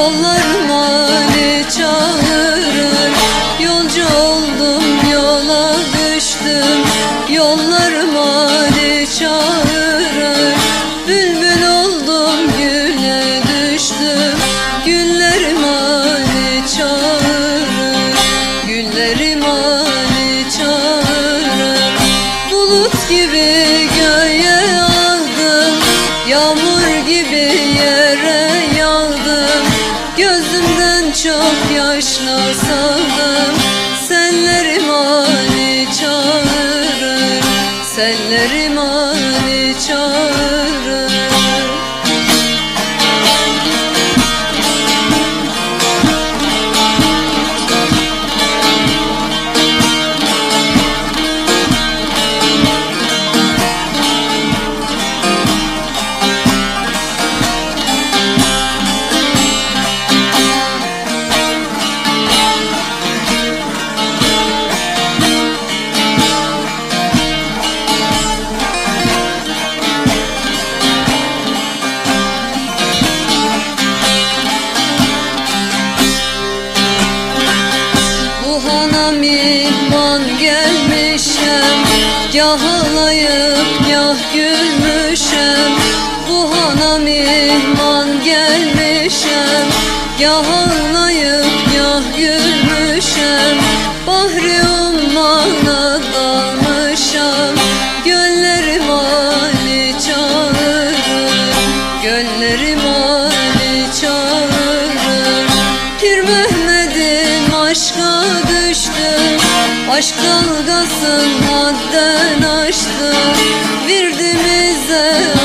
yolları Gözümden çok yaşlasanım Senlerim ani çağırır. Senlerim ani çağırır. Gelmişem Gah ağlayıp gah gülmüşem Bu hana mihman gelmişem Gah ağlayıp gah gülmüşem Bahri ummana dalmışam Göllerim Ali çağırır. Göllerim Aşk dalgasın hadden aştı Virdimize